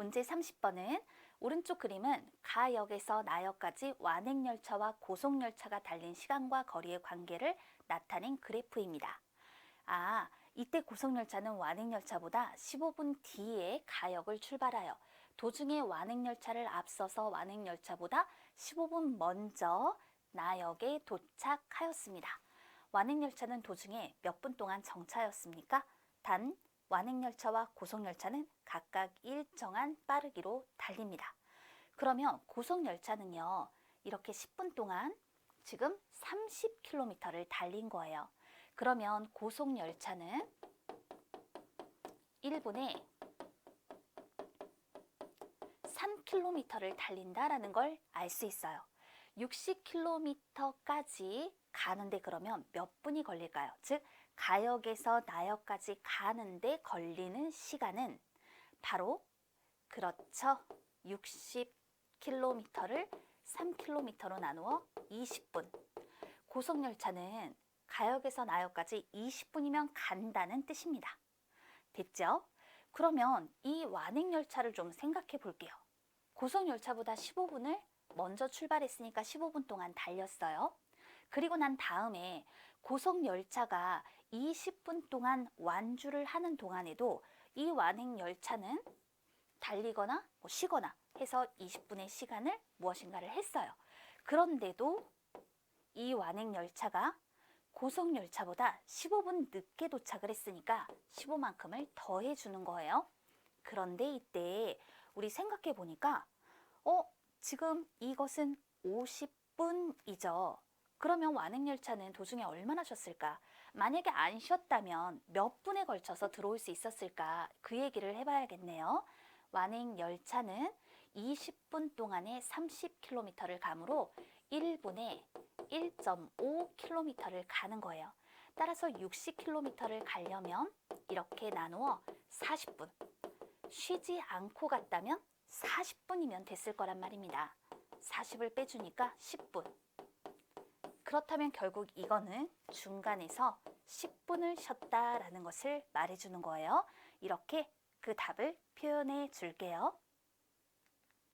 문제 30번은 오른쪽 그림은 가역에서 나역까지 완행열차와 고속열차가 달린 시간과 거리의 관계를 나타낸 그래프입니다. 아, 이때 고속열차는 완행열차보다 15분 뒤에 가역을 출발하여 도중에 완행열차를 앞서서 완행열차보다 15분 먼저 나역에 도착하였습니다. 완행열차는 도중에 몇 분 동안 정차였습니까? 단 완행열차와 고속열차는 각각 일정한 빠르기로 달립니다. 그러면 고속열차는요, 이렇게 10분 동안 지금 30km를 달린 거예요. 그러면 고속열차는 1분에 3km를 달린다라는 걸 알 수 있어요. 60km까지 가는데 그러면 몇 분이 걸릴까요? 즉, 가역에서 나역까지 가는데 걸리는 시간은 바로 그렇죠. 60km를 3km로 나누어 20분. 고속열차는 가역에서 나역까지 20분이면 간다는 뜻입니다. 됐죠? 그러면 이 완행열차를 좀 생각해 볼게요. 고속열차보다 15분을 먼저 출발했으니까 15분 동안 달렸어요. 그리고 난 다음에 고속 열차가 20분 동안 완주를 하는 동안에도 이 완행 열차는 달리거나 뭐 쉬거나 해서 20분의 시간을 무엇인가를 했어요. 그런데도 이 완행 열차가 고속 열차보다 15분 늦게 도착을 했으니까 15만큼을 더해 주는 거예요. 그런데 이때 우리 생각해 보니까 어, 지금 이것은 50분이죠. 그러면 완행열차는 도중에 얼마나 쉬었을까? 만약에 안 쉬었다면 몇 분에 걸쳐서 들어올 수 있었을까? 그 얘기를 해봐야겠네요. 완행열차는 20분 동안에 30km를 가므로 1분에 1.5km를 가는 거예요. 따라서 60km를 가려면 이렇게 나누어 40분. 쉬지 않고 갔다면 40분이면 됐을 거란 말입니다. 40을 빼주니까 10분. 그렇다면 결국 이거는 중간에서 10분을 쉬었다라는 것을 말해주는 거예요. 이렇게 그 답을 표현해 줄게요.